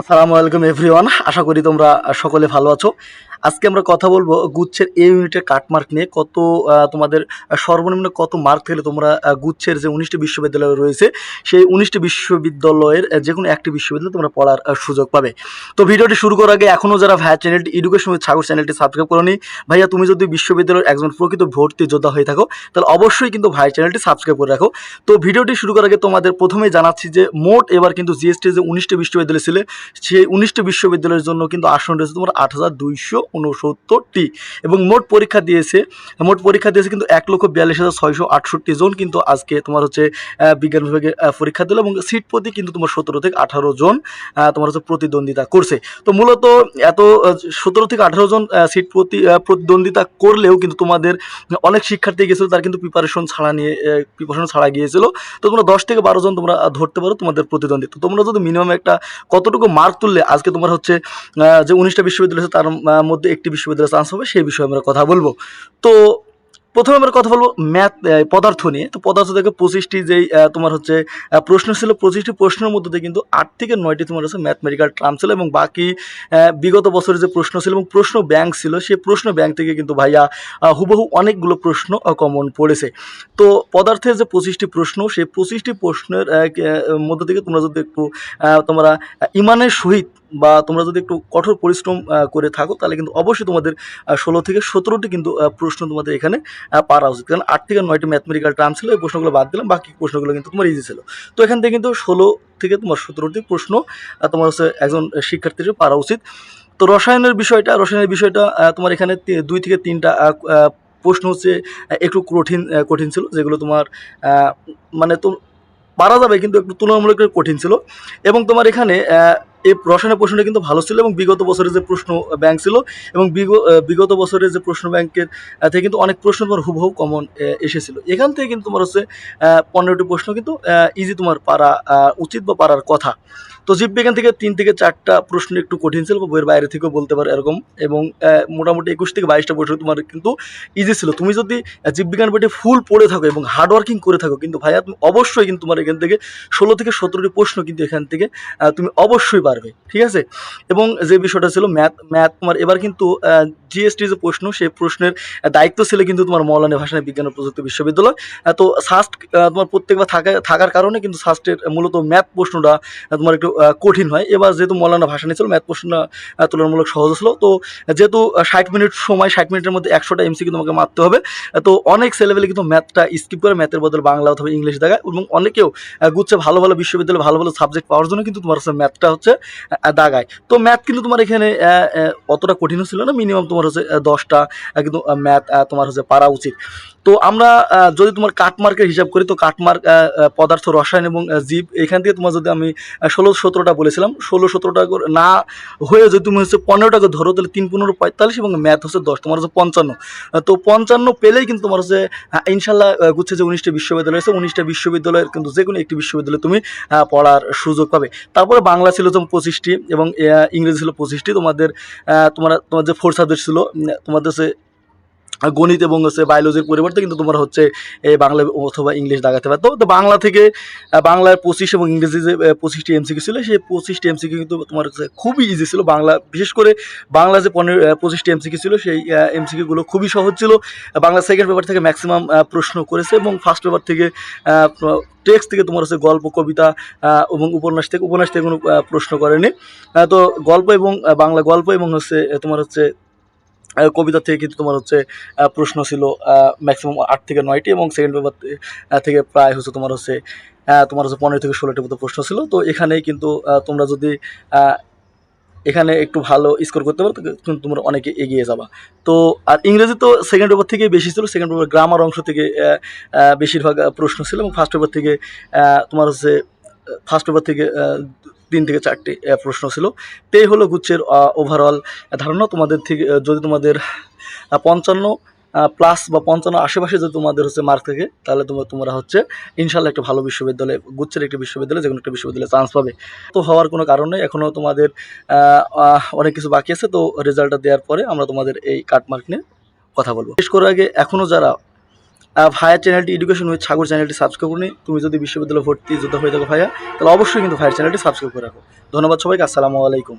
আসসালামু আলাইকুম এভরিওয়ান আশা করি তোমরা সকলে ভালো আছো। আজকে আমরা কথা বলব গুচ্ছের এ ইউনিটের কাটমার্ক নিয়ে। কত তোমাদের সর্বনিম্ন কত মার্ক থেকে তোমরা গুচ্ছের যে উনিশটি বিশ্ববিদ্যালয় রয়েছে, সেই উনিশটি বিশ্ববিদ্যালয়ের যে কোনো একটি বিশ্ববিদ্যালয়ে তোমরা পড়ার সুযোগ পাবে। তো ভিডিওটি শুরু করার আগে এখনও যারা ভাইয়া চ্যানেলটি এডুকেশন উইথ সাগর চ্যানেলটি সাবস্ক্রাইব করনি, ভাইয়া তুমি যদি বিশ্ববিদ্যালয়ের একজন প্রকৃত ভর্তি যোদ্ধা হয়ে থাকো, তাহলে অবশ্যই কিন্তু ভাই চ্যানেলটি সাবস্ক্রাইব করে রাখো। তো ভিডিওটি শুরু করার আগে তোমাদের প্রথমে জানাচ্ছি যে মোট এবার কিন্তু জিএসটি যে উনিশটি বিশ্ববিদ্যালয় ছিল, সেই উনিশটি বিশ্ববিদ্যালয়ের জন্য কিন্তু আসন রয়েছে তোমার আট হাজার দুইশো উনসত্তরটি। এবং মোট পরীক্ষা দিয়েছে মোট পরীক্ষা দিয়েছে কিন্তু এক লক্ষ বিয়াল্লিশ হাজার ছয়শো আটষট্টি জন কিন্তু আজকে তোমার হচ্ছে বিজ্ঞান বিভাগে পরীক্ষা দিল এবং সিট প্রতি কিন্তু তোমার সতেরো থেকে আঠারো জন তোমার হচ্ছে প্রতিদ্বন্দ্বিতা করছে। তো মূলত এত সতেরো থেকে আঠারো জন সিট প্রতি প্রতিদ্বন্দ্বিতা করলেও কিন্তু তোমাদের অনেক শিক্ষার্থী গিয়েছিল তার কিন্তু প্রিপারেশন ছাড়া নিয়ে প্রিপারেশন ছাড়া গিয়েছিল। তো তোমরা দশ থেকে বারো জন তোমরা ধরতে পারো তোমাদের প্রতিদ্বন্দ্বী তো তোমরা যদি মিনিমাম একটা কতটুকু মার্ক তুললে আজকে তোমার হচ্ছে যে উনিশটা বিশ্ববিদ্যালয় আছে তার আহ, মধ্যে একটি বিশ্ববিদ্যালয়ে চান্স হবে, সেই বিষয়ে আমরা কথা বলব। তো প্রথমে আমরা কথা বলব ম্যাথ পদার্থ নিয়ে। তো পদার্থ থেকে পঁচিশটি যেই তোমার হচ্ছে প্রশ্ন ছিল, পঁচিশটি প্রশ্নের মধ্যে কিন্তু আট থেকে নয়টি তোমার হচ্ছে ম্যাথমেটিক্যাল টার্ম ছিল এবং বাকি বিগত বছরের যে প্রশ্ন ছিল এবং প্রশ্ন ব্যাংক ছিল, সেই প্রশ্ন ব্যাংক থেকে কিন্তু ভাইয়া হুবহু অনেকগুলো প্রশ্ন কমন পড়েছে। তো পদার্থের যে পঁচিশটি প্রশ্ন, সেই পঁচিশটি প্রশ্নের মধ্যে থেকে তোমরা যদি একটু তোমরা ইমানের সহিত বা তোমরা যদি একটু কঠোর পরিশ্রম করে থাকো, তাহলে কিন্তু অবশ্যই তোমাদের ষোলো থেকে সতেরোটি কিন্তু প্রশ্ন তোমাদের এখানে পারা উচিত। কারণ আট থেকে নয়টি ম্যাথমেটিক্যাল টার্ম ছিল, এই প্রশ্নগুলো বাদ দিলাম, বাকি প্রশ্নগুলো কিন্তু তোমার ইজি ছিল। তো এখান থেকে কিন্তু ষোলো থেকে তোমার সতেরোটি প্রশ্ন তোমার হচ্ছে একজন শিক্ষার্থীর পারা উচিত। তো রসায়নের বিষয়টা রসায়নের বিষয়টা তোমার এখানে দুই থেকে তিনটা প্রশ্ন হচ্ছে একটু কঠিন কঠিন ছিল, যেগুলো তোমার মানে তো, পারা যাবে কিন্তু একটু তুলনামূলক কঠিন ছিল। এবং তোমার এখানে এই রসায়নের প্রশ্নটা কিন্তু ভালো ছিল এবং বিগত বছরের যে প্রশ্ন ব্যাংক ছিল এবং বিগ- বিগত বছরের যে প্রশ্ন ব্যাংকের থেকে কিন্তু অনেক প্রশ্ন তোমার হুবহু কমন এসেছিল। এখান থেকে কিন্তু তোমার হচ্ছে পনেরোটি প্রশ্ন কিন্তু ইজি তোমার পারা উচিত বা পারার কথা। তো জীববিজ্ঞান থেকে তিন থেকে চারটা প্রশ্ন একটু কঠিন ছিল বা বইয়ের বাইরে থেকেও বলতে পারো এরকম এবং মোটামুটি একুশ থেকে বাইশটা প্রশ্ন তোমার কিন্তু ইজি ছিল। তুমি যদি জীববিজ্ঞান বইটি ফুল পড়ে থাকো এবং হার্ড ওয়ার্কিং করে থাকো, কিন্তু ভাইয়া, তুমি অবশ্যই কিন্তু তোমার এখান থেকে ষোলো থেকে সতেরোটি প্রশ্ন কিন্তু এখান থেকে তুমি অবশ্যই পারবে, ঠিক আছে? এবং যে বিষয়টা ছিল ম্যাথ ম্যাথ তোমার, এবার কিন্তু জিএসটি যে প্রশ্ন সেই প্রশ্নের দায়িত্ব ছিল কিন্তু তোমার মৌলানা ভাষায় বিজ্ঞান ও প্রযুক্তি বিশ্ববিদ্যালয়। তো সাস্ট তোমার প্রত্যেকবার থাকা, থাকার কারণে কিন্তু সাস্টের মূলত ম্যাথ প্রশ্নটা তোমার একটু কঠিন হয়। এবার যেহেতু মৌলানা ভাষা নিয়েছিল ম্যাথ প্রশ্নটা তুলনামূলক সহজ ছিল। তো যেহেতু ষাট মিনিট সময়, ষাট মিনিটের মধ্যে একশোটা এমসিকিউ তোমাকে মারতে হবে তো অনেক ছেলেবেলে কিন্তু ম্যাথটা স্কিপ করে ম্যাথের বদলে বাংলা অথবা ইংলিশ দেখায় এবং অনেকেও গুচ্ছে ভালো ভালো বিশ্ববিদ্যালয়ে ভালো ভালো সাবজেক্ট পাওয়ার জন্য কিন্তু তোমার হচ্ছে ম্যাথটা হচ্ছে দাগায়। তো ম্যাথ কিন্তু তোমার এখানে অতটা কঠিনও ছিল না। মিনিমাম তোমার হচ্ছে দশটা কিন্তু ম্যাথ তোমার হচ্ছে পারা উচিত। তো আমরা যদি তোমার কাটমার্কের হিসাব করি, তো কাটমার্ক পদার্থ, রসায়ন এবং জীব, এখান থেকে তোমার যদি আমি ষোলো সতেরোটা বলেছিলাম, ষোলো সতেরোটা না হয়ে যদি তুমি হচ্ছে পনেরো টাকা ধরো, তাহলে তিন পনেরো পঁয়তাল্লিশ এবং ম্যাথ হচ্ছে দশ, তোমার হচ্ছে পঞ্চান্ন। তো পঞ্চান্ন পেলেই কিন্তু তোমার হচ্ছে ইনশাল্লাহ গুচ্ছে যে উনিশটা বিশ্ববিদ্যালয় আছে, উনিশটা বিশ্ববিদ্যালয়ের কিন্তু যে কোনো একটি বিশ্ববিদ্যালয়ে তুমি পড়ার সুযোগ পাবে। তারপরে বাংলা ছিল যেমন পঁচিশটি এবং ইংরেজি ছিল পঁচিশটি, তোমাদের তোমার তোমার যে ফোর সাবজেক্ট ছিল তোমাদের হচ্ছে গণিত এবং হচ্ছে বায়োলজির পরিবর্তে কিন্তু তোমরা হচ্ছে বাংলা অথবা ইংলিশ দাগাতে পারতো তো বাংলা থেকে বাংলার পঁচিশ এবং ইংরেজি যে পঁচিশটি এমসিকিউ ছিল, সেই পঁচিশটি এমসিকিউ কিন্তু তোমার হচ্ছে খুবই ইজি ছিল বাংলা। বিশেষ করে বাংলা যে পনেরো পঁচিশটি এমসিকিউ ছিল, সেই এমসিকিউগুলো খুবই সহজ ছিল। বাংলা সেকেন্ড পেপার থেকে ম্যাক্সিমাম প্রশ্ন করেছে এবং ফার্স্ট পেপার থেকে টেক্সট থেকে তোমার হচ্ছে গল্প, কবিতা এবং উপন্যাস থেকে উপন্যাস থেকে কোনো প্রশ্ন করেনি। তো গল্প এবং বাংলা গল্প এবং হচ্ছে তোমার হচ্ছে কবিতা থেকে কিন্তু তোমার হচ্ছে প্রশ্ন ছিল ম্যাক্সিমাম আট থেকে নয়টি এবং সেকেন্ড পেপার থেকে প্রায় হচ্ছে তোমার হচ্ছে তোমার হচ্ছে পনেরো থেকে ষোলোটির মতো প্রশ্ন ছিল। তো এখানেই কিন্তু তোমরা যদি এখানে একটু ভালো স্কোর করতে পারো কিন্তু তোমরা অনেকে এগিয়ে যাবা। তো, আর ইংরেজি তো সেকেন্ড পেপার থেকেই বেশি ছিল সেকেন্ড পেপার গ্রামার অংশ থেকে বেশিরভাগ প্রশ্ন ছিল এবং ফার্স্ট পেপার থেকে তোমার হচ্ছে ফার্স্ট পেপার থেকে তিন থেকে চারটি প্রশ্ন ছিল। তো এই হলো গুচ্ছের ওভারঅল ধারণা। তোমাদের থেকে যদি তোমাদের পঞ্চান্ন প্লাস বা পঞ্চান্ন আশেপাশে যদি তোমাদের হচ্ছে মার্ক থাকে, তাহলে তোমরা তোমরা হচ্ছে ইনশাল্লাহ একটা ভালো বিশ্ববিদ্যালয়ে, গুচ্ছের একটি বিশ্ববিদ্যালয়ে যে কোনো একটা বিশ্ববিদ্যালয়ে চান্স পাবে। তো হওয়ার কোনো কারণ নেই। এখনও তোমাদের অনেক কিছু বাকি আছে। তো রেজাল্টটা দেওয়ার পরে আমরা তোমাদের এই কাটমার্ক নিয়ে কথা বলব। শেষ করার আগে এখনও যারা ভাইয়ার চ্যানেলটি এডুকেশন উইথ সাগর চ্যানেলটি সাবস্ক্রাইব করে। তুমি যদি বিশ্ববিদ্যালয়ে ভর্তি যোদ্ধা হয়ে থাকো ভাইয়া, তাহলে অবশ্যই কিন্তু ফায়ার চ্যানেলটি সাবস্ক্রাইব করে রাখো ধন্যবাদ সবাইকে, আসসালামু আলাইকুম